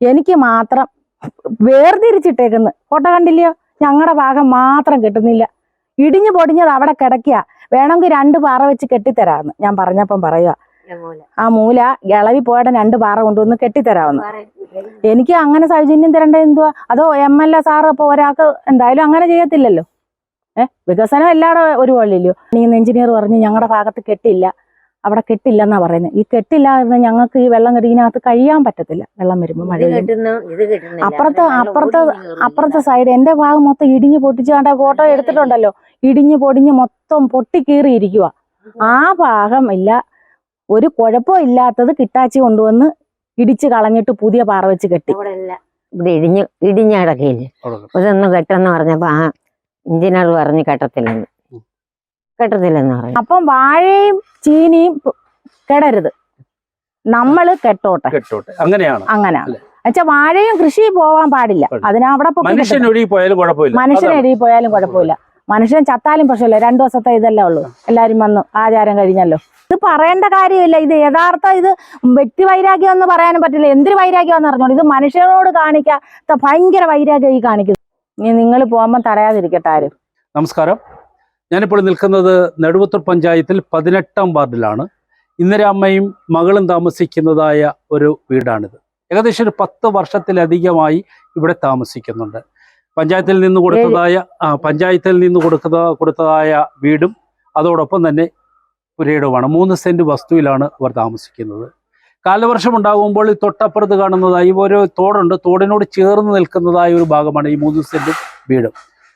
എനിക്ക് മാത്രം വേർതിരിച്ചിട്ടേക്കുന്നു. ഫോട്ടോ കണ്ടില്ലയോ? ഞങ്ങളുടെ ഭാഗം മാത്രം കിട്ടുന്നില്ല. ഇടിഞ്ഞു പൊടിഞ്ഞത് അവിടെ കിടക്കുക വേണമെങ്കിൽ രണ്ട് പാറ വെച്ച് കെട്ടിത്തരാമെന്ന് ഞാൻ പറഞ്ഞപ്പം പറയുക ആ മൂല ഇളവി പോയുടെ രണ്ട് പാറ കൊണ്ടുവന്ന് കെട്ടിത്തരാമെന്ന് എനിക്ക് അങ്ങനെ സൗജന്യം തരേണ്ടത് എന്തുവാ? അതോ എം എൽ എ സാറ് ഇപ്പോൾ ഒരാൾക്ക് എന്തായാലും അങ്ങനെ ചെയ്യത്തില്ലല്ലോ? ഏഹ് വികസനം എല്ലായിടും ഒരുപോലെയല്ലോ നീ എഞ്ചിനീയർ പറഞ്ഞ് ഞങ്ങളുടെ ഭാഗത്ത് കെട്ടില്ല. അവിടെ കെട്ടില്ലെന്നാ പറയുന്നത് ഈ കെട്ടില്ലാതെ ഞങ്ങൾക്ക് ഈ വെള്ളം കെട്ടിനകത്ത് കഴിയാൻ പറ്റത്തില്ല. വെള്ളം വരുമ്പോൾ മഴ അപ്പുറത്തെ അപ്പുറത്തെ അപ്പുറത്ത് അവിടെ അപ്പുറത്ത് അപ്പുറത്തെ സൈഡ് എന്റെ ഭാഗം മൊത്തം ഇടിഞ്ഞ് പൊട്ടിച്ച് കണ്ട ഫോട്ടോ എടുത്തിട്ടുണ്ടല്ലോ. ഇടിഞ്ഞ് പൊടിഞ്ഞ് മൊത്തം പൊട്ടിക്കീറിയിരിക്കുക ആ ഭാഗം ഇല്ല. ഒരു കുഴപ്പം ഇല്ലാത്തത് കിട്ടാച്ചി കൊണ്ടുവന്ന് ഇടിച്ചു കളഞ്ഞിട്ട് പുതിയ പാറ വെച്ച് കെട്ടി. ഇവിടെ ഇടിഞ്ഞ് ഇടിഞ്ഞ കിടക്കില്ലേ ഇതൊന്നും കെട്ടെന്ന് പറഞ്ഞപ്പോ ആ എഞ്ചിനീയർ പറഞ്ഞ് കെട്ടത്തില്ലെന്ന്. കെട്ടത്തില്ലെന്ന് പറയും അപ്പം വാഴയും ചീനിയും കെടരുത്. നമ്മൾ കെട്ടോട്ടെ. കെട്ടോട്ടെ. അങ്ങനെയാണ്. അങ്ങനെ? എന്നുവെച്ചാ വാഴയും കൃഷി പോവാൻ പാടില്ല. അതിനവിടെ മനുഷ്യനൊഴുകി മനുഷ്യൻ കെട്ടണം. ഒഴുകി പോയാലും കുഴപ്പമില്ല. മനുഷ്യൻ. പോയാലും കുഴപ്പമില്ല. മനുഷ്യൻ ചത്താലും പ്രശ്നമില്ല. രണ്ടു ദിവസത്തെ ഇതല്ലേ ഉള്ളൂ. എല്ലാരും വന്നു ആചാരം കഴിഞ്ഞല്ലോ. ഇത് പറയേണ്ട കാര്യമില്ല. ഇത് യഥാർത്ഥ ഇത് വ്യക്തി വൈരാഗ്യം എന്ന് പറയാനും പറ്റില്ല. എന്തിന് വൈരാഗ്യം എന്ന് പറഞ്ഞോളൂ ഇത് മനുഷ്യനോട് കാണിക്കാത്ത ഭയങ്കര വൈരാഗ്യം ഈ കാണിക്കുന്നു ഇനി നിങ്ങൾ പോകുമ്പോൾ തടയാതിരിക്കട്ടെ ആരും. നമസ്കാരം. ഞാനിപ്പോൾ നിൽക്കുന്നത് നെടുവത്തൂർ പഞ്ചായത്തിൽ പതിനെട്ടാം വാർഡിലാണ്. ഇന്ദിരാമ്മയും മകളും താമസിക്കുന്നതായ ഒരു വീടാണിത്. ഏകദേശം ഒരു പത്ത് വർഷത്തിലധികമായി ഇവിടെ താമസിക്കുന്നുണ്ട്. പഞ്ചായത്തിൽ നിന്ന് കൊടുത്തതായ പഞ്ചായത്തിൽ നിന്ന് കൊടുക്കുന്ന കൊടുത്തതായ വീടും അതോടൊപ്പം തന്നെ പുരയിടവുമാണ് മൂന്ന് സെന്റ് വസ്തുവിലാണ് അവർ താമസിക്കുന്നത്. കാലവർഷം ഉണ്ടാകുമ്പോൾ തൊട്ടപ്പുറത്ത് കാണുന്നതായി ഓരോ തോടുണ്ട്. തോടിനോട് ചേർന്ന് നിൽക്കുന്നതായ ഒരു ഭാഗമാണ് ഈ മൂന്ന് സെന്റ് വീടും.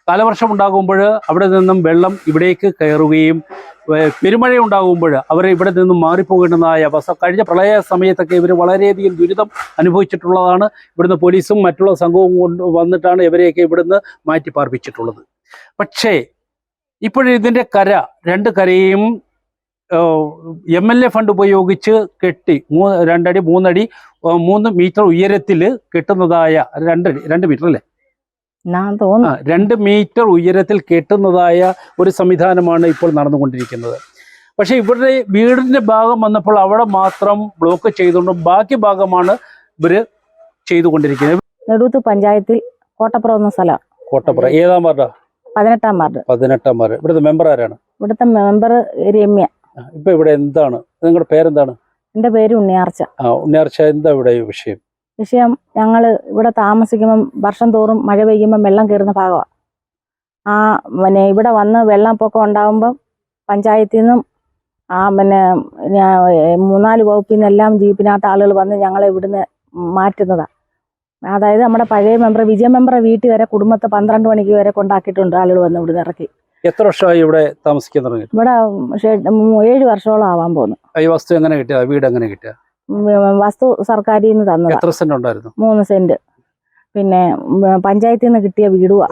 കാലവർഷം ഉണ്ടാകുമ്പോൾ അവിടെ നിന്നും വെള്ളം ഇവിടേക്ക് കയറുകയും പെരുമഴ ഉണ്ടാകുമ്പോൾ അവർ ഇവിടെ നിന്നും മാറിപ്പോകേണ്ടതായ അവസ്ഥ. കഴിഞ്ഞ പ്രളയ സമയത്തൊക്കെ ഇവർ വളരെയധികം ദുരിതം അനുഭവിച്ചിട്ടുള്ളതാണ്. ഇവിടുന്ന് പോലീസും മറ്റുള്ള സംഘവും കൊണ്ട് വന്നിട്ടാണ് ഇവരെയൊക്കെ ഇവിടുന്ന് മാറ്റി പാർപ്പിച്ചിട്ടുള്ളത് പക്ഷേ ഇപ്പോഴിതിന്റെ കര രണ്ട് കരയും എം എൽ എ ഫണ്ട് ഉപയോഗിച്ച് കെട്ടി മൂ രണ്ടടി മൂന്നടി മൂന്ന് മീറ്റർ ഉയരത്തിൽ കെട്ടുന്നതായ രണ്ടടി രണ്ട് മീറ്റർ അല്ലേ? രണ്ട് മീറ്റർ ഉയരത്തിൽ കെട്ടുന്നതായ ഒരു സംവിധാനമാണ് ഇപ്പോൾ നടന്നുകൊണ്ടിരിക്കുന്നത്. പക്ഷേ ഇവിടെ വീടിന്റെ ഭാഗം വന്നപ്പോൾ അവിടെ മാത്രം ബ്ലോക്ക് ചെയ്തുകൊണ്ടും ബാക്കി ഭാഗമാണ് ഇവർ ചെയ്തുകൊണ്ടിരിക്കുന്നത്. നെടുത്ത് പഞ്ചായത്തിൽ കോട്ടപ്പുറം എന്ന സ്ഥലം. കോട്ടപ്പുറ. ഏതാം വാർഡ്? പതിനെട്ടാം വാർഡ്. പതിനെട്ടാം വാർഡ്. ഇവിടുത്തെ മെമ്പർ ആരാണ്? ഇവിടുത്തെ മെമ്പർ രമ്യ. ഇപ്പൊ ഇവിടെ എന്താണ്? നിങ്ങളുടെ പേരെന്താണ്? എന്റെ പേര് ഉണ്ണിയാർച്ച. ആ ഉണ്ണിയാർച്ച എന്താ ഇവിടെ വിഷയം? വിഷയം ഞങ്ങൾ ഇവിടെ താമസിക്കുമ്പം വർഷം തോറും മഴ പെയ്യുമ്പം വെള്ളം കയറുന്ന ഭാഗമാണ് ആ പിന്നെ ഇവിടെ വന്ന് വെള്ളപ്പൊക്കം ഉണ്ടാകുമ്പം പഞ്ചായത്തിൽ നിന്നും ആ പിന്നെ മൂന്നാൽ വകുപ്പിൽ നിന്നെല്ലാം ജീപ്പിനകത്ത് ആളുകൾ വന്ന് ഞങ്ങളെ ഇവിടുന്ന് മാറ്റുന്നതാണ് അതായത് നമ്മുടെ പഴയ മെമ്പർ വിജയ മെമ്പറെ വീട്ടിൽ വരെ കുടുംബത്തെ പന്ത്രണ്ട് മണിക്ക് വരെ കൊണ്ടാക്കിയിട്ടുണ്ട് ആളുകൾ വന്ന് ഇവിടുന്ന് ഇറക്കി. എത്ര വർഷമായി ഇവിടെ താമസിക്കാൻ തുടങ്ങി ഇവിടെ ഏഴ് വർഷമോളം ആവാൻ പോകുന്നു ഈ വസ്തു എങ്ങനെ കിട്ടിയ? വീട് എങ്ങനെ കിട്ടിയ? വസ്തു സർക്കാരിൽ നിന്ന് തന്നതാണ് മൂന്ന് സെന്റ്. പിന്നെ പഞ്ചായത്തിൽ നിന്ന് കിട്ടിയ വീടുവാ.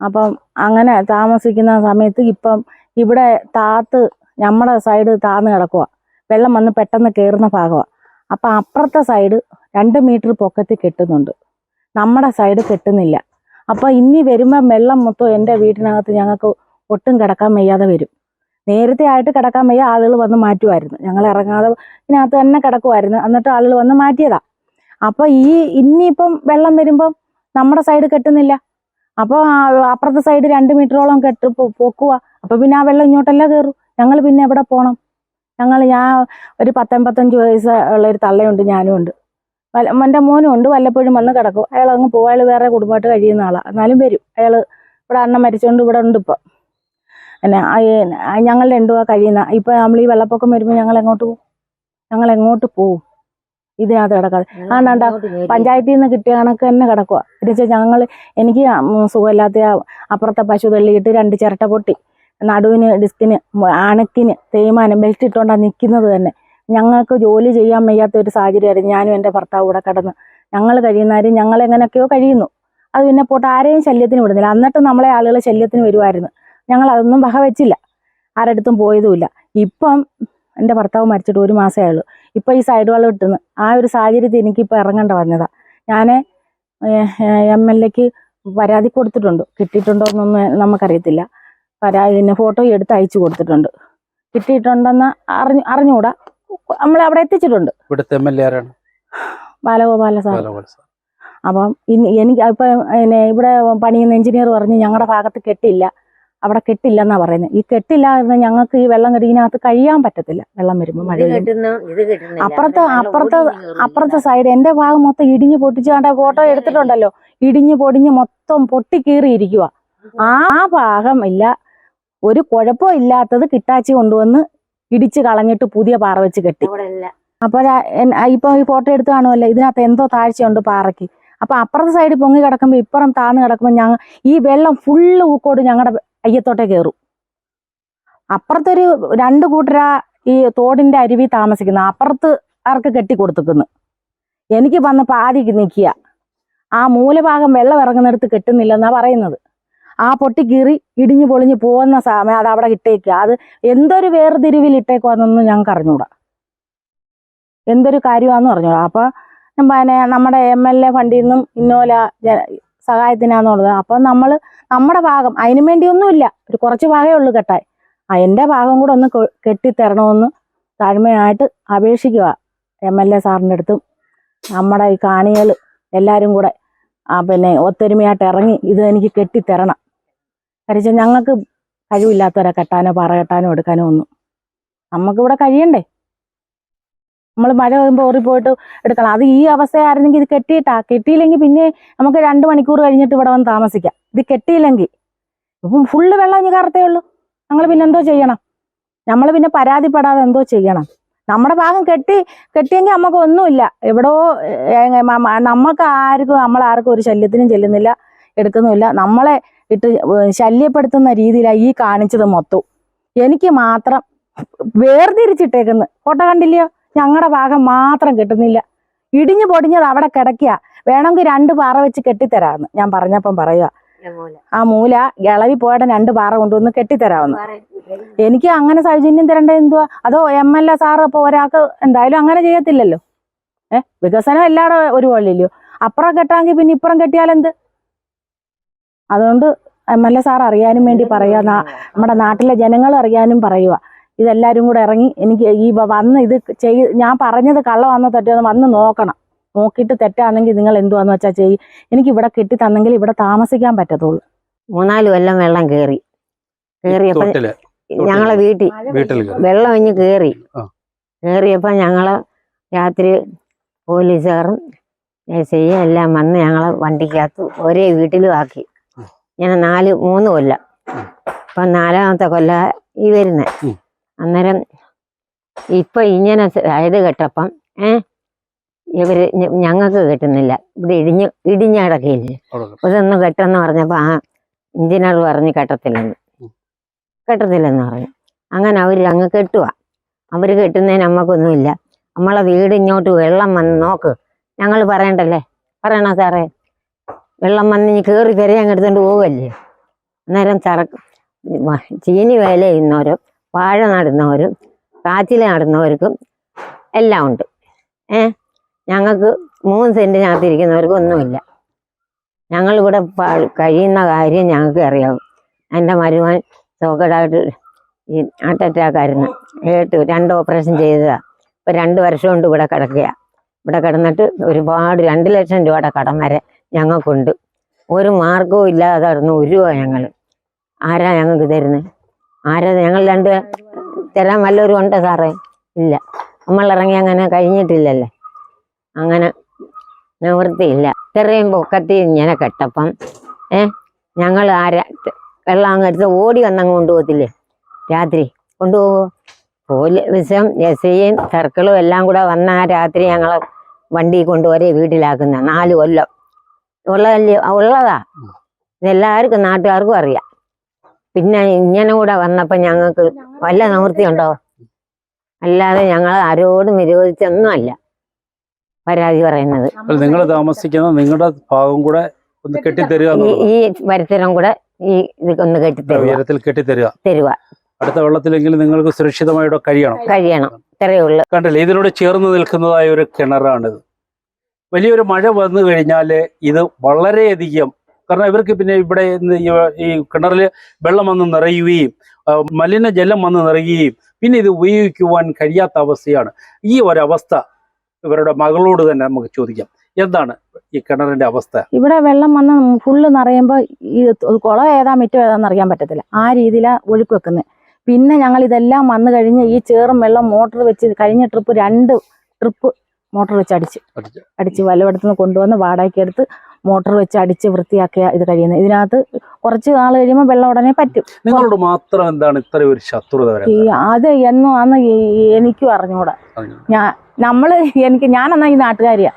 അപ്പം അങ്ങനെ താമസിക്കുന്ന സമയത്ത് ഇപ്പം ഇവിടെ താത്ത് നമ്മുടെ സൈഡ് താന്ന് കിടക്കുക വെള്ളം വന്ന് പെട്ടെന്ന് കയറുന്ന ഭാഗമാണ് അപ്പം അപ്പുറത്തെ സൈഡ് രണ്ട് മീറ്റർ പൊക്കത്തിൽ കെട്ടുന്നുണ്ട്. നമ്മുടെ സൈഡ് കെട്ടുന്നില്ല. അപ്പം ഇനി വരുമ്പം വെള്ളം മൊത്തം എന്റെ വീട്ടിനകത്ത് ഞങ്ങൾക്ക് ഒട്ടും കിടക്കാൻ വയ്യാതെ വരും. നേരത്തെ ആയിട്ട് കിടക്കാൻ വയ്യ ആളുകൾ വന്ന് മാറ്റുമായിരുന്നു. ഞങ്ങൾ ഇറങ്ങാതെ ഇതിനകത്ത് തന്നെ കിടക്കുമായിരുന്നു. എന്നിട്ട് ആളുകൾ വന്ന് മാറ്റിയതാ. അപ്പൊ ഈ ഇനിയിപ്പം വെള്ളം വരുമ്പം നമ്മുടെ സൈഡ് കെട്ടുന്നില്ല. അപ്പോൾ അപ്പുറത്തെ സൈഡ് രണ്ട് മീറ്ററോളം കെട്ട് പൊക്കുക അപ്പൊ പിന്നെ ആ വെള്ളം ഇങ്ങോട്ടല്ല കയറും ഞങ്ങൾ പിന്നെ എവിടെ പോകണം ഞങ്ങൾ ഞാൻ ഒരു പത്തൊമ്പത്തഞ്ച് വയസ്സ് ഉള്ള ഒരു തള്ളയുണ്ട് ഞാനും ഉണ്ട്. എന്റെ മോനും ഉണ്ട് വല്ലപ്പോഴും വന്ന് കിടക്കും. അയാൾ അങ്ങ് അയാൾ വേറെ കുടുംബമായിട്ട് കഴിയുന്ന ആളാണ് എന്നാലും വരും. അയാൾ ഇവിടെ അണ്ണൻ മരിച്ചോണ്ട് ഇവിടെ ഉണ്ട് ഇപ്പം. പിന്നെ ഞങ്ങൾ രണ്ടു പേർ ഞങ്ങൾ രണ്ടുമാ കഴിയുന്ന ഇപ്പം നമ്മൾ ഈ വെള്ളപ്പൊക്കം വരുമ്പോൾ ഞങ്ങൾ എങ്ങോട്ട് പോകും ഞങ്ങൾ എങ്ങോട്ട് പോകും ഇതിനകത്ത് കിടക്കാതെ. ആണ്ടാ, പഞ്ചായത്തിൽ നിന്ന് കിട്ടിയ കണക്ക് തന്നെ കിടക്കുക എന്നുവെച്ചാൽ ഞങ്ങൾ എനിക്ക് സുഖമില്ലാത്ത അപ്പുറത്തെ പശു തള്ളിയിട്ട് രണ്ട് ചിരട്ട പൊട്ടി. നടുവിന് ഡിസ്കിന് അണക്കിന് തേയ്മാനം ബെൽറ്റ് ഇട്ടുകൊണ്ടാണ് നിൽക്കുന്നത് തന്നെ. ഞങ്ങൾക്ക് ജോലി ചെയ്യാൻ വയ്യാത്ത ഒരു സാഹചര്യമായിരുന്നു ഞാനും എന്റെ ഭർത്താവ് കൂടെ കിടന്ന്. ഞങ്ങൾ കഴിയുന്നവരും ഞങ്ങൾ എങ്ങനെയൊക്കെയോ കഴിയുന്നു. അത് പിന്നെ പോട്ട് ആരെയും ശല്യത്തിന് വിടുന്നില്ല. എന്നിട്ട് നമ്മളെ ആളുകൾ ശല്യത്തിന് വരുമായിരുന്നു ഞങ്ങൾ അതൊന്നും വക വെച്ചില്ല. ആരടുത്തും പോയതുമില്ല. ഇപ്പം എന്റെ ഭർത്താവ് മരിച്ചിട്ട് ഒരു മാസമേ ഉള്ളൂ ഇപ്പം ഈ സൈഡ് വളം ഇട്ടുന്നു. ആ ഒരു സാഹചര്യത്തിൽ എനിക്കിപ്പോൾ ഇറങ്ങേണ്ട പറഞ്ഞതാ. ഞാൻ എം എൽ എക്ക് പരാതി കൊടുത്തിട്ടുണ്ട്. കിട്ടിയിട്ടുണ്ടോ എന്നൊന്നും നമുക്കറിയത്തില്ല. പരാതി പിന്നെ ഫോട്ടോ എടുത്ത് അയച്ചു കൊടുത്തിട്ടുണ്ട്. കിട്ടിയിട്ടുണ്ടെന്ന് അറിഞ്ഞു അറിഞ്ഞുകൂടാ. നമ്മൾ അവിടെ എത്തിച്ചിട്ടുണ്ട്. ഇവിടുത്തെ എം എൽ എ ആരാണ്? ബാലഗോപാല സാർ. അപ്പം ഇനി എനിക്ക് ഇപ്പം ഇവിടെ പണിയുന്ന എഞ്ചിനീയർ പറഞ്ഞ് ഞങ്ങളുടെ ഭാഗത്ത് കെട്ടില്ല. അവിടെ കെട്ടില്ലെന്നാ പറയുന്നത്. ഈ കെട്ടില്ലാതെ ഞങ്ങൾക്ക് ഈ വെള്ളം കെട്ടിനകത്ത് കഴിയാൻ പറ്റത്തില്ല. വെള്ളം വരുമ്പോൾ മഴ അപ്പുറത്ത് അപ്പുറത്ത് അപ്പുറത്തെ സൈഡ് എന്റെ ഭാഗം മൊത്തം ഇടിഞ്ഞു പൊട്ടിച്ചു കണ്ട ഫോട്ടോ എടുത്തിട്ടുണ്ടല്ലോ. ഇടിഞ്ഞു പൊടിഞ്ഞ് മൊത്തം പൊട്ടിക്കീറിയിരിക്കുക ആ ഭാഗം ഇല്ല. ഒരു കുഴപ്പം ഇല്ലാത്തത് കിട്ടാച്ചി കൊണ്ടുവന്ന് ഇടിച്ച് കളഞ്ഞിട്ട് പുതിയ പാറ വെച്ച് കെട്ടി. അപ്പോഴാ ഇപ്പൊ ഈ ഫോട്ടോ എടുത്ത് കാണുമല്ലോ. ഇതിനകത്ത് എന്തോ താഴ്ചയുണ്ട് പാറയ്ക്ക്. അപ്പൊ അപ്പുറത്തെ സൈഡിൽ പൊങ്ങി കിടക്കുമ്പോ ഇപ്പുറം താന്ന് കിടക്കുമ്പോ ഞങ്ങൾ ഈ വെള്ളം ഫുള്ള് ഊക്കോട് ഞങ്ങളുടെ അയ്യത്തോട്ടേ കയറും അപ്പുറത്തൊരു രണ്ട് കൂട്ടരാ ഈ തോടിന്റെ അരുവി താമസിക്കുന്ന. അപ്പുറത്ത് ആർക്ക് കെട്ടി കൊടുത്തിക്കുന്നു എനിക്ക് വന്ന് പാതി നിൽക്കുക. ആ മൂലഭാഗം വെള്ളം ഇറങ്ങുന്നിടത്ത് കെട്ടുന്നില്ലെന്നാ പറയുന്നത്. ആ പൊട്ടി കീറി ഇടിഞ്ഞു പൊളിഞ്ഞു പോകുന്ന സമയം അത് അവിടെ ഇട്ടേക്കുക. അത് എന്തൊരു വേർതിരിവിൽ ഇട്ടേക്കുവാന്നൊന്നും ഞങ്ങൾക്ക് അറിഞ്ഞൂടാ. എന്തൊരു കാര്യമാണെന്ന് പറഞ്ഞൂടാ. അപ്പൊ പിന്നെ നമ്മുടെ എം എൽ എ ഫണ്ടിൽ നിന്നും ഇന്നോല സഹായത്തിനാന്നുള്ളത്. അപ്പൊ നമ്മൾ നമ്മുടെ ഭാഗം അതിനു വേണ്ടിയൊന്നുമില്ല. ഒരു കുറച്ച് ഭാഗമേ ഉള്ളൂ കെട്ടാൻ. എന്റെ ഭാഗം കൂടെ ഒന്ന് കെട്ടിത്തരണമെന്ന് താഴ്മയായിട്ട് അപേക്ഷിക്കുക. എം എൽ എ സാറിന്റെ അടുത്തും നമ്മുടെ ഈ കാണികൾ എല്ലാവരും കൂടെ ആ പിന്നെ ഒത്തൊരുമയായിട്ട് ഇറങ്ങി ഇത് എനിക്ക് കെട്ടിത്തരണം. കാര്യം ഞങ്ങൾക്ക് കഴിവില്ലാത്തവരെ കെട്ടാനോ പാറ കെട്ടാനോ എടുക്കാനോ ഒന്നും. നമുക്കിവിടെ കഴിയണ്ടേ? നമ്മൾ മഴ വരുമ്പോൾ ഓറിപ്പോയിട്ട് എടുക്കണം. അത് ഈ അവസ്ഥയായിരുന്നെങ്കിൽ ഇത് കെട്ടിയിട്ടാ. കെട്ടിയില്ലെങ്കിൽ പിന്നെ നമുക്ക് രണ്ട് മണിക്കൂർ കഴിഞ്ഞിട്ട് ഇവിടെ വന്ന് താമസിക്കാം. ഇത് കെട്ടിയില്ലെങ്കിൽ. ഇപ്പം ഫുള്ള് വെള്ളം ഇനി കറത്തേ ഉള്ളൂ. ഞങ്ങൾ പിന്നെ എന്തോ ചെയ്യണം. നമ്മൾ പിന്നെ പരാതിപ്പെടാതെ എന്തോ ചെയ്യണം. നമ്മുടെ ഭാഗം കെട്ടി കെട്ടിയെങ്കിൽ നമുക്ക് ഒന്നുമില്ല. എവിടോ നമുക്ക് ആർക്കും നമ്മൾ ആർക്കും ഒരു ശല്യത്തിനും ചെല്ലുന്നില്ല എടുക്കുന്നുമില്ല. നമ്മളെ ഇട്ട് ശല്യപ്പെടുത്തുന്ന രീതിയിലാണ് ഈ കാണിച്ചത് മൊത്തം. എനിക്ക് മാത്രം വേർതിരിച്ചിട്ടേക്കുന്നു. ഫോട്ടോ കണ്ടില്ലയോ? ഞങ്ങളുടെ ഭാഗം മാത്രം കിട്ടുന്നില്ല. ഇടിഞ്ഞു പൊടിഞ്ഞത് അവിടെ കിടക്കുക വേണമെങ്കിൽ രണ്ട് പാറ വെച്ച് കെട്ടിത്തരാമെന്ന് ഞാൻ പറഞ്ഞപ്പം പറയുക. ആ മൂല ഇളവി പോയുടെ രണ്ട് പാറ കൊണ്ടുവന്ന് കെട്ടിത്തരാമെന്ന് എനിക്ക് അങ്ങനെ സൗജന്യം തരേണ്ടത് എന്തുവാ? അതോ എം എൽ എ സാറ് ഇപ്പോൾ ഒരാൾക്ക് എന്തായാലും അങ്ങനെ ചെയ്യത്തില്ലല്ലോ? ഏഹ് വികസനം എല്ലാവരും ഒരുപോലെ ഇല്ലയോ അപ്പുറം കെട്ടാമെങ്കിൽ പിന്നെ ഇപ്പുറം കെട്ടിയാലെന്ത്? അതുകൊണ്ട് എം എൽ എ സാർ അറിയാനും വേണ്ടി പറയുക നമ്മുടെ നാട്ടിലെ ജനങ്ങൾ അറിയാനും പറയുക ഇതെല്ലാവരും കൂടെ ഇറങ്ങി എനിക്ക് ഈ വന്ന് ഇത് ചെയ് ഞാൻ പറഞ്ഞത് കള്ളമാണെന്നോ തെറ്റോ വന്ന് നോക്കണം. നോക്കിയിട്ട് തെറ്റാണെങ്കിൽ നിങ്ങൾ എന്തുവാന്ന് വെച്ചാൽ ചെയ്യും. എനിക്ക് ഇവിടെ കെട്ടി തന്നെങ്കിൽ ഇവിടെ താമസിക്കാൻ പറ്റത്തുള്ളൂ. മൂന്നാൽ കൊല്ലം വെള്ളം കയറി കയറിയപ്പോ ഞങ്ങളെ വീട്ടിൽ വീട്ടിൽ വെള്ളം ഇഞ്ഞ് കയറി കയറിയപ്പോ ഞങ്ങൾ രാത്രി പോലീസുകാരും എസ് ഐ എല്ലാം വന്ന് ഞങ്ങളെ വണ്ടിക്കകത്ത് ഒരേ വീട്ടിലും ആക്കി. ഞാൻ ഇങ്ങനെ നാല് മൂന്ന് കൊല്ലം. ഇപ്പൊ നാലാമത്തെ കൊല്ല ഈ വരുന്നേ. അന്നേരം ഇപ്പൊ ഇങ്ങനെ ഇത് കേട്ടപ്പം ഏ ഇവർ ഞങ്ങൾക്ക് കിട്ടുന്നില്ല. ഇവിടെ ഇടിഞ്ഞ് ഇടിഞ്ഞ ഇതൊന്നും കെട്ടെന്ന് പറഞ്ഞപ്പോൾ ആ ഇഞ്ചിനാൾ പറഞ്ഞ് കെട്ടത്തില്ലെന്ന്. കെട്ടത്തില്ലെന്ന് പറഞ്ഞു. അങ്ങനെ അവർ അങ്ങ് കെട്ടുക അവർ കെട്ടുന്നതിന് നമ്മക്കൊന്നുമില്ല നമ്മളെ വീട് ഇങ്ങോട്ട് വെള്ളം വന്ന് നോക്ക്. ഞങ്ങൾ പറയണ്ടല്ലേ? പറയണോ സാറേ? വെള്ളം വന്ന് ഇനി കയറി പെരെ അങ്ങ് എടുത്തോണ്ട് പോവല്ലേ? അന്നേരം ചറ ചീനി വേല ചെയ്യുന്നവരും വാഴ നടുന്നവരും കാച്ചിൽ നടുന്നവർക്കും എല്ലാം ഉണ്ട്. ഏ ഞങ്ങൾക്ക് മൂന്ന് സെന്റിനകത്തിരിക്കുന്നവർക്കും ഒന്നുമില്ല. ഞങ്ങളിവിടെ കഴിയുന്ന കാര്യം ഞങ്ങൾക്ക് അറിയാവും എന്റെ മരുവൻ സോക്കടായിട്ട് ഈ ഹാർട്ട് അറ്റാക്ക് ആയിരുന്നു. ഏട്ട് രണ്ട് ഓപ്പറേഷൻ ചെയ്തതാണ് ഇപ്പം രണ്ട് വർഷം കൊണ്ട് ഇവിടെ കിടക്കുക ഇവിടെ കിടന്നിട്ട് ഒരുപാട് രണ്ട് ലക്ഷം രൂപയുടെ കടം വരെ ഞങ്ങൾക്കുണ്ട്. ഒരു മാർഗവും ഇല്ലാതെ നടന്നു രൂപ ഞങ്ങൾ. ആരാ ഞങ്ങൾക്ക് തരുന്നത് ആരാ ഞങ്ങൾ രണ്ട് തരാൻ വല്ലവരും ഉണ്ടോ സാറേ. ഇല്ല. നമ്മൾ ഇറങ്ങി അങ്ങനെ കഴിഞ്ഞിട്ടില്ലല്ലേ. അങ്ങനെ നിവൃത്തിയില്ല ഇത്രയും പൊക്കത്തി ഇങ്ങനെ കെട്ടപ്പം ഏ ഞങ്ങൾ ആരാ വെള്ളം അങ്ങ് എടുത്ത് ഓടി വന്നങ്ങ് കൊണ്ടുപോകത്തില്ലേ? രാത്രി കൊണ്ടുപോകുമോ പോലീസും എസ് ഐയും സർക്കിളും എല്ലാം കൂടെ വന്ന ആ രാത്രി ഞങ്ങൾ വണ്ടി കൊണ്ടുവരെ വീട്ടിലാക്കുന്ന നാല് കൊല്ലം. ഉള്ളതല്ലേ? ഉള്ളതാ. ഇതെല്ലാവർക്കും നാട്ടുകാർക്കും അറിയാം. പിന്നെ ഇങ്ങനെ കൂടെ വന്നപ്പോൾ ഞങ്ങൾക്ക് വല്ല നിവൃത്തിയുണ്ടോ? അല്ലാതെ ഞങ്ങൾ ആരോടും വിരോധിച്ചൊന്നും അല്ല പരാതി പറയുന്നത്. നിങ്ങൾ താമസിക്കുന്ന നിങ്ങളുടെ ഭാഗം കൂടെ ഒന്ന് കെട്ടിത്തരുക ഈ പരിസരം വരുത്തരം കൂടെ ഈ ഇത് ഒന്ന് കെട്ടിത്തരുക. തരുക ഉയരത്തിൽ കെട്ടിത്തരിക. തരുക. അടുത്ത വെള്ളത്തിലെങ്കിലും നിങ്ങൾക്ക് സുരക്ഷിതമായിട്ട് കഴിയണം. കഴിയണം. ഇത്രയേ ഉള്ളൂ. കണ്ടില്ലേ ഇതിനോട് ചേർന്ന് നിൽക്കുന്നതായ ഒരു കിണറാണിത്. വലിയൊരു മഴ വന്നു കഴിഞ്ഞാൽ ഇത് വളരെയധികം കാരണം ഇവർക്ക് പിന്നെ ഇവിടെ ഈ- കിണറിൽ വെള്ളം വന്ന് നിറയുകയും മലിനജലം വന്ന് നിറയുകയും പിന്നെ ഇത് ഉപയോഗിക്കുവാൻ കഴിയാത്ത അവസ്ഥയാണ്. ഈ ഒരവസ്ഥ ഇവരുടെ മകളോട് തന്നെ നമുക്ക് ചോദിക്കാം. എന്താണ് ഈ കിണറിന്റെ അവസ്ഥ? ഇവിടെ വെള്ളം വന്ന് ഫുള്ള് നിറയുമ്പോൾ ഈ കുളം ഏതാ മിറ്റം ഏതാന്ന് അറിയാൻ പറ്റത്തില്ല. ആ രീതിയിലാണ് ഒഴുക്ക് വെക്കുന്നത് പിന്നെ ഞങ്ങൾ ഇതെല്ലാം വന്നു കഴിഞ്ഞ് ഈ ചേറും വെള്ളം മോട്ടർ വെച്ച് കഴിഞ്ഞ ട്രിപ്പ് രണ്ട് ട്രിപ്പ് മോട്ടർ വെച്ച് അടിച്ച്. അടിച്ച് വലവടത്തുനിന്ന് കൊണ്ടുവന്ന് വാടകയ്ക്ക് എടുത്ത് മോട്ടർ വെച്ച് അടിച്ച് വൃത്തിയാക്കിയ ഇത് കഴിയുന്നത്. ഇതിനകത്ത് കുറച്ച് നാൾ കഴിയുമ്പോൾ വെള്ളം ഉടനെ പറ്റും. നിങ്ങളോട് മാത്രം എന്താണ് ഇത്ര ഒരു ശത്രുത അത് എന്നോ അന്ന് എനിക്കും അറിഞ്ഞൂടാ. ഞാൻ നമ്മൾ എനിക്ക് ഞാനെന്നാ ഈ നാട്ടുകാരിയാ.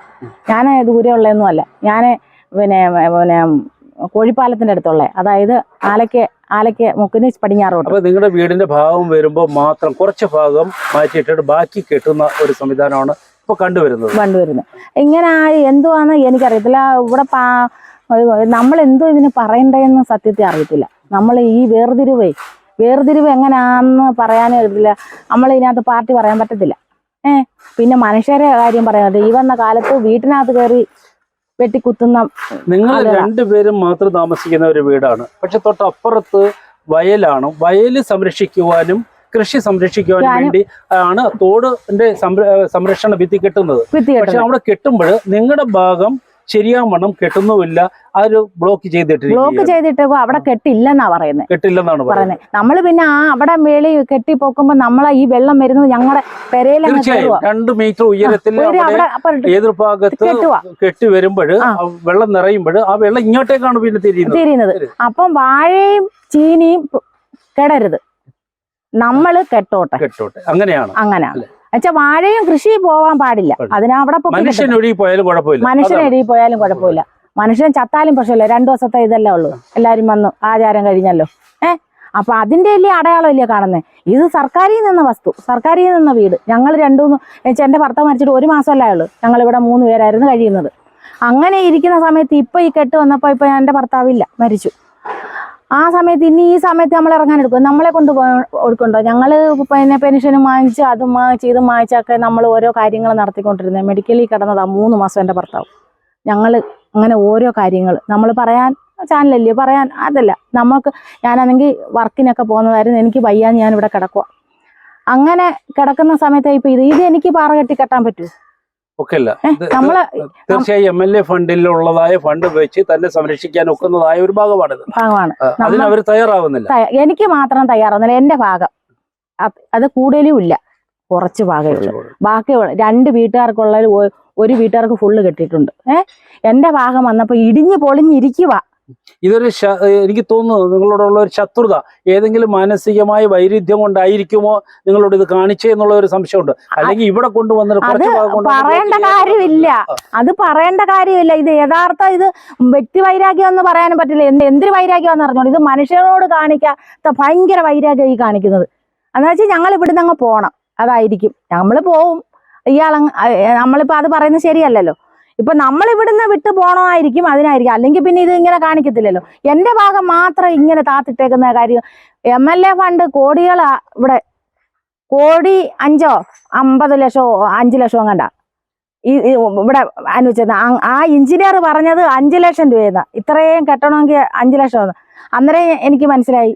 ഞാൻ ദൂരെ ഉള്ളതൊന്നും അല്ല ഞാൻ പിന്നെ പിന്നെ കോഴിപ്പാലത്തിന്റെ അടുത്തുള്ള. അതായത് ആലയ്ക്ക് ആലയ്ക്ക് മുക്കിന് പടിഞ്ഞാറോട്ട്. അപ്പൊ നിങ്ങളുടെ വീടിന്റെ ഭാഗം വരുമ്പോൾ മാത്രം കുറച്ച് ഭാഗം മാറ്റിയിട്ടിട്ട് ബാക്കി കെട്ടുന്ന ഒരു സംവിധാനമാണ് കണ്ടുവരുന്നത്? കണ്ടുവരുന്നത്. ഇങ്ങനെ എന്തുവാന്ന് എനിക്കറിയത്തില്ല. ഇവിടെ നമ്മൾ എന്തോ ഇതിന് പറയണ്ടേന്ന് സത്യത്തെ അറിയത്തില്ല. നമ്മൾ ഈ വേർതിരിവേ വേർതിരിവ് എങ്ങനെയാന്ന് പറയാനേ അറിയത്തില്ല. നമ്മൾ ഇതിനകത്ത് പാർട്ടി പറയാൻ പറ്റത്തില്ല. ഏ പിന്നെ മനുഷ്യരെ കാര്യം പറയാം ഈ വന്ന കാലത്ത് വീട്ടിനകത്ത് കയറി വെട്ടിക്കുത്തുന്ന നിങ്ങൾ. രണ്ടുപേരും മാത്രം താമസിക്കുന്ന ഒരു വീടാണ്. പക്ഷെ തൊട്ടപ്പുറത്ത് വയലാണ്. വയൽ സംരക്ഷിക്കുവാനും കൃഷി സംരക്ഷിക്കുവാൻ വേണ്ടി ആണ് തോടിന്റെ സംരക്ഷണ ഭിത്തി കെട്ടുന്നത്. പക്ഷെ അവിടെ കെട്ടുമ്പോൾ നിങ്ങളുടെ ഭാഗം ശരിയാവണ്ണം കെട്ടുന്നുമില്ല. അതൊരു ബ്ലോക്ക് ചെയ്തിട്ട് ബ്ലോക്ക് ചെയ്തിട്ട് ചെയ്തിട്ടേക്കോ? അവിടെ കെട്ടില്ലെന്നാ പറയുന്നത് കെട്ടില്ലെന്നാണ് പറയുന്നത്. നമ്മൾ പിന്നെ ആ അവിടെ മേളി കെട്ടി പോക്കുമ്പോ നമ്മളെ ഈ വെള്ളം വരുന്നത് ഞങ്ങളുടെ രണ്ട് മീറ്റർ ഉയരത്തിൽ എതിർഭാഗത്ത് കെട്ടി വരുമ്പോൾ. വെള്ളം നിറയുമ്പോൾ ആ വെള്ളം ഇങ്ങോട്ടേക്കാണ് പിന്നെ തിരിയുന്നത്. തിരിയുന്നത്. അപ്പം വാഴയും ചീനിയും കെടരുത്. നമ്മൾ കെട്ടോട്ടെ. കെട്ടോട്ടെ. അങ്ങനെയാണ്. അങ്ങനെയാണ്. എന്നുവെച്ചാൽ എന്നുവെച്ചാ വാഴയും കൃഷി പോവാൻ പാടില്ല. അതിനവിടെ. ഒഴുകി പോയാലും കുഴപ്പമില്ല. പോയാലും കുഴപ്പമില്ല. മനുഷ്യൻ ചത്താലും പ്രശ്നമില്ല. രണ്ടു ദിവസത്തെ ഇതല്ലേ ഉള്ളൂ. എല്ലാരും വന്നു. ആചാരം കഴിഞ്ഞല്ലോ. ഏഹ് അപ്പൊ അതിന്റെ വലിയ അടയാളമല്ലേ കാണുന്നത് ഇത് സർക്കാരിൽ നിന്ന വസ്തു. സർക്കാരിൽ നിന്ന വീട്. ഞങ്ങൾ രണ്ടുമൂന്ന് വെച്ചാൽ എന്റെ ഭർത്താവ് മരിച്ചിട്ട് ഒരു മാസമല്ലേ ഉള്ളൂ. ഞങ്ങൾ ഇവിടെ മൂന്ന് പേരായിരുന്നു കഴിയുന്നത്. അങ്ങനെ ഇരിക്കുന്ന സമയത്ത് ഇപ്പൊ ഈ കെട്ട് വന്നപ്പോ ഇപ്പൊ എന്റെ ഭർത്താവില്ല. മരിച്ചു. ആ സമയത്ത് ഇനി ഈ സമയത്ത് നമ്മൾ ഇറങ്ങാൻ എടുക്കും. നമ്മളെ കൊണ്ട് കൊടുക്കണ്ടോ ഞങ്ങൾ പിന്നെ പെൻഷനും വാങ്ങിച്ച് അതും വാങ്ങിച്ച് ഇതും വാങ്ങിച്ചൊക്കെ നമ്മൾ ഓരോ കാര്യങ്ങൾ നടത്തിക്കൊണ്ടിരുന്നത് മെഡിക്കലിൽ കിടന്നതാ മൂന്ന് മാസം എന്റെ ഭർത്താവ്. ഞങ്ങൾ അങ്ങനെ ഓരോ കാര്യങ്ങൾ. നമ്മൾ പറയാൻ ചാനലല്ലേ? പറയാൻ അതല്ല. നമുക്ക് ഞാനാണെങ്കിൽ വർക്കിനൊക്കെ പോകുന്നതായിരുന്നു. എനിക്ക് വയ്യാന്ന് ഞാനിവിടെ കിടക്കുക അങ്ങനെ കിടക്കുന്ന സമയത്ത് ഇപ്പോൾ ഇത് ഇത് എനിക്ക് പാറ കെട്ടി കെട്ടാൻ പറ്റൂ ഒക്കെ അല്ല നമ്മൾ തീർച്ചയായും എം എൽ എ ഫണ്ടിലുള്ളതായ ഫണ്ട് വെച്ച് തന്നെ സംരക്ഷിക്കാൻ ഒക്കുന്നതായ ഒരു ഭാഗമാണിത്. ഭാഗമാണ്. അതിന് അവർ തയ്യാറാവുന്നില്ല. എനിക്ക് മാത്രം തയ്യാറാവുന്നില്ല. എന്റെ ഭാഗം. അത് കൂടുതലും ഇല്ല. കുറച്ച് ഭാഗമേ ഉള്ളൂ. ബാക്കി രണ്ട് വീട്ടുകാർക്കുള്ള ഒരു വീട്ടുകാർക്ക് ഫുള്ള് കെട്ടിയിട്ടുണ്ട്. ഏഹ് എന്റെ ഭാഗം വന്നപ്പോ ഇടിഞ്ഞു പൊളിഞ്ഞിരിക്കുക ഇതൊരു എനിക്ക് തോന്നുന്നു നിങ്ങളോടുള്ള ഒരു ശത്രുത. ഏതെങ്കിലും മാനസികമായ വൈരുദ്ധ്യം കൊണ്ടായിരിക്കുമോ നിങ്ങളോട് ഇത് കാണിച്ചേ എന്നുള്ള ഒരു സംശയമുണ്ട്. അല്ലെങ്കിൽ ഇവിടെ കൊണ്ടുവന്നിട്ട് പറയേണ്ട കാര്യമില്ല. അത് പറയേണ്ട കാര്യമില്ല. ഇത് യഥാർത്ഥ ഇത് വ്യക്തി വൈരാഗ്യം എന്ന് പറയാനും പറ്റില്ല. എന്ത് എന്തൊരു വൈരാഗ്യം എന്ന് പറഞ്ഞോളൂ ഇത് മനുഷ്യരോട് കാണിക്കാത്ത ഭയങ്കര വൈരാഗ്യം ഈ കാണിക്കുന്നത്. എന്ന് വെച്ചാൽ ഞങ്ങൾ ഇവിടുന്ന് അങ്ങ് പോണം. അതായിരിക്കും. നമ്മൾ പോവും. ഇയാൾ നമ്മളിപ്പോ അത് പറയുന്നത് ശരിയല്ലല്ലോ. ഇപ്പൊ നമ്മൾ ഇവിടുന്ന് വിട്ടു പോണമായിരിക്കും അതിനായിരിക്കും. അല്ലെങ്കിൽ പിന്നെ ഇത് ഇങ്ങനെ കാണിക്കത്തില്ലല്ലോ. എന്റെ ഭാഗം മാത്രം ഇങ്ങനെ താത്തിട്ടേക്കുന്ന കാര്യം. എം എൽ എ ഫണ്ട് കോടികളാ ഇവിടെ കോടി അഞ്ചോ അമ്പത് ലക്ഷോ അഞ്ച് ലക്ഷമോ കണ്ട ഈ ഇവിടെ അനുവദിച്ചത്. ആ എഞ്ചിനീയർ പറഞ്ഞത് അഞ്ച് ലക്ഷം രൂപയെന്ന് ഇത്രയും കെട്ടണമെങ്കിൽ അഞ്ച് ലക്ഷം അന്നേരം എനിക്ക് മനസ്സിലായി.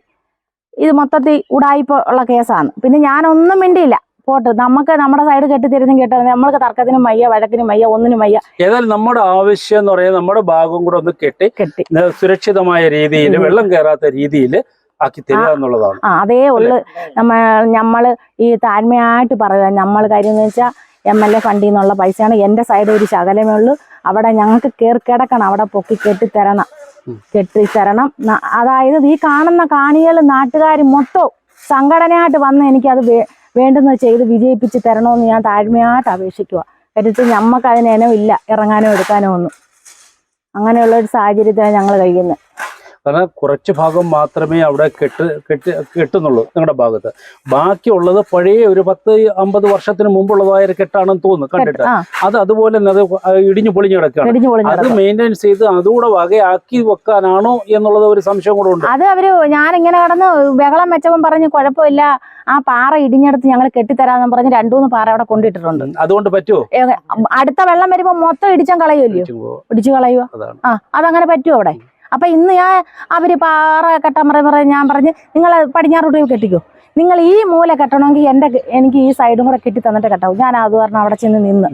ഇത് മൊത്തത്തിൽ ഉടായ്പ ഉള്ള കേസാണ്. പിന്നെ ഞാനൊന്നും മിണ്ടിയില്ല. പോട്ട് നമുക്ക് നമ്മുടെ സൈഡ് കെട്ടിത്തരുന്നും കേട്ടോ നമ്മൾക്ക് തർക്കത്തിനും മയ്യ വഴക്കിനും മയ്യ ഒന്നിനും മയ്യ ഏതായാലും നമ്മുടെ ആവശ്യം എന്ന് പറയുന്നത് നമ്മുടെ ഭാഗം കൂടെ ഒന്ന് കെട്ടി കെട്ടി. സുരക്ഷിതമായ രീതിയിൽ വെള്ളം കയറാത്ത രീതിയിൽ ആക്കി തരിക എന്നുള്ളതാണ്. അതേ ഉള്ളു. നമ്മ നമ്മൾ ഈ താഴ്മയായിട്ട് പറയുക നമ്മൾ കാര്യം എന്ന് വെച്ചാൽ എം എൽ എ ഫണ്ടിൽ നിന്നുള്ള പൈസയാണ് എന്റെ സൈഡ് ഒരു ശകലമേ ഉള്ളൂ. അവിടെ ഞങ്ങൾക്ക് കയറി കിടക്കണം അവിടെ പൊക്കി കെട്ടിത്തരണം. കെട്ടിത്തരണം. അതായത് ഈ കാണുന്ന കാണികൾ നാട്ടുകാർ മൊത്തം സംഘടനയായിട്ട് വന്ന് എനിക്കത് വേ വേണ്ടുന്നത് ചെയ്ത് വിജയിപ്പിച്ച് തരണമെന്ന് ഞാൻ താഴ്മയായിട്ട് അപേക്ഷിക്കുക എന്നിട്ട് ഞമ്മക്ക് അതിന് ഇനമില്ല ഇറങ്ങാനോ എടുക്കാനോ ഒന്നും. അങ്ങനെയുള്ള ഒരു സാഹചര്യത്തിലാണ് ഞങ്ങൾ കഴിയുന്നത് കാരണം കുറച്ച് ഭാഗം മാത്രമേ അവിടെ കെട്ട് കെട്ടി കെട്ടുന്നുള്ളൂ നിങ്ങളുടെ ഭാഗത്ത്. ബാക്കിയുള്ളത് പഴയ ഒരു പത്ത് അമ്പത് വർഷത്തിന് മുമ്പുള്ളതായ ഒരു കെട്ടാണെന്ന് തോന്നുന്നു. കണ്ടിട്ട്? അത് അതുപോലെ തന്നെ അത് ഇടിഞ്ഞു പൊളിഞ്ഞു കിടക്കുകയാണ്. അത് മെയിന്റൈൻസ് മെയിന്റെയിൻസ് ചെയ്ത് അതുകൂടെ വകയാക്കി വെക്കാനാണോ എന്നുള്ളത് ഒരു സംശയം കൂടെ ഉണ്ട്. അത് അവർ ഞാൻ ഞാനിങ്ങനെ കടന്ന് ബഹളം വെച്ചപ്പം പറഞ്ഞു കുഴപ്പമില്ല ആ പാറ ഇടിഞ്ഞെടുത്ത് ഞങ്ങൾ കെട്ടിത്തരാന്ന് പറഞ്ഞ് രണ്ടൂന്ന് പാറ അവിടെ കൊണ്ടിട്ടിട്ടുണ്ട്. അതുകൊണ്ട് പറ്റുമോ അടുത്ത വെള്ളം വരുമ്പോ മൊത്തം ഇടിച്ചാൽ കളയുമല്ലോ? ഇടിച്ചു കളയുക ആ അതങ്ങനെ പറ്റുമോ അവിടെ? അപ്പൊ ഇന്ന് ഞാൻ അവർ പാറ കെട്ടാൻ പറയുമ്പോൾ ഞാൻ പറഞ്ഞ് നിങ്ങൾ പടിഞ്ഞാറോട്ട് കെട്ടിക്കോ. നിങ്ങൾ ഈ മൂല കെട്ടണമെങ്കിൽ എന്റെ എനിക്ക് ഈ സൈഡും കൂടെ കെട്ടി തന്നിട്ട് കെട്ടാവും. ഞാൻ അത് കാരണം അവിടെ ചെന്ന് നിന്ന്.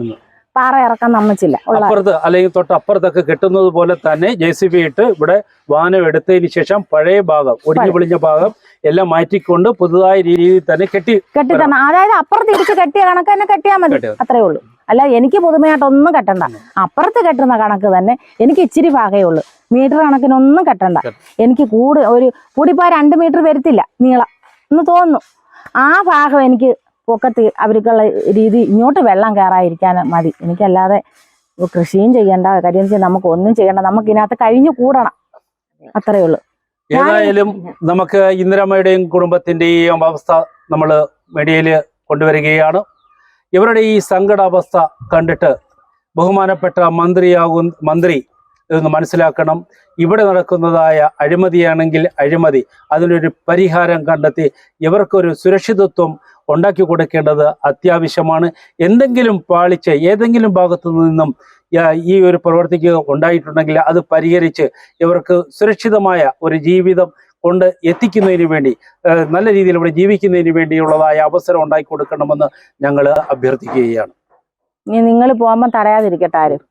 പാറ ഇറക്കാൻ നമ്മച്ചില്ല അപ്പുറത്ത് അല്ലെങ്കിൽ തൊട്ടപ്പുറത്തൊക്കെ കെട്ടുന്നത് പോലെ തന്നെ ജെ സി ബി ഇട്ട് ഇവിടെ വാഹനം എടുത്തതിന് ശേഷം പഴയ ഭാഗം ഒടിഞ്ഞു പൊളിഞ്ഞ ഭാഗം എല്ലാം മാറ്റിക്കൊണ്ട് പുതുതായ രീതിയിൽ തന്നെ കെട്ടി കെട്ടി തന്നെ അതായത് അപ്പുറത്ത് ഇടിച്ച് കെട്ടിയ കണക്ക് തന്നെ കെട്ടിയാൽ മതി. അത്രേ ഉള്ളൂ. അല്ല എനിക്ക് പുതുമയായിട്ടൊന്നും കെട്ടണ്ട. അപ്പുറത്ത് കെട്ടുന്ന കണക്ക് തന്നെ എനിക്ക് ഇച്ചിരി ഭാഗമേ ഉള്ളൂ. മീറ്റർ കണക്കിനൊന്നും കെട്ടണ്ട. കെട്ട- എനിക്ക് കൂട് ഒരു കൂടിപ്പോ രണ്ട് മീറ്റർ വരത്തില്ല നീളം എന്ന് തോന്നുന്നു. ആ ഭാഗം എനിക്ക് പൊക്കത്ത് അവർക്കുള്ള രീതി ഇങ്ങോട്ട് വെള്ളം കയറാതിരിക്കാൻ മതി. എനിക്കല്ലാതെ കൃഷിയും ചെയ്യണ്ട കാര്യം വെച്ചാൽ നമുക്ക് ഒന്നും ചെയ്യണ്ട. നമുക്ക് ഇതിനകത്ത് കഴിഞ്ഞു കൂടണം. അത്രേ ഉള്ളൂ. ഏതായാലും നമുക്ക് ഇന്ദിരാമ്മയുടെയും കുടുംബത്തിന്റെയും അവസ്ഥ നമ്മൾ മീഡിയയിൽ കൊണ്ടുവരികയാണ്. ഇവരുടെ ഈ സങ്കടാവസ്ഥ കണ്ടിട്ട് ബഹുമാനപ്പെട്ട മന്ത്രിയാകും മന്ത്രി ഇതൊന്ന് മനസ്സിലാക്കണം. ഇവിടെ നടക്കുന്നതായ അഴിമതിയാണെങ്കിൽ അഴിമതി അതിനൊരു പരിഹാരം കണ്ടെത്തി ഇവർക്കൊരു സുരക്ഷിതത്വം ഉണ്ടാക്കി കൊടുക്കേണ്ടത് അത്യാവശ്യമാണ്. എന്തെങ്കിലും പാളിച്ച് ഏതെങ്കിലും ഭാഗത്തു നിന്നും ഈ ഒരു പ്രവർത്തിക്ക് ഉണ്ടായിട്ടുണ്ടെങ്കിൽ അത് പരിഹരിച്ച് ഇവർക്ക് സുരക്ഷിതമായ ഒരു ജീവിതം കൊണ്ട് എത്തിക്കുന്നതിന് വേണ്ടി നല്ല രീതിയിൽ ഇവിടെ ജീവിക്കുന്നതിന് വേണ്ടിയുള്ളതായ അവസരം ഉണ്ടാക്കി കൊടുക്കണമെന്ന് ഞങ്ങൾ അഭ്യർത്ഥിക്കുകയാണ്. നിങ്ങൾ പോകുമ്പോൾ തടയാതിരിക്കട്ടെ ആരും.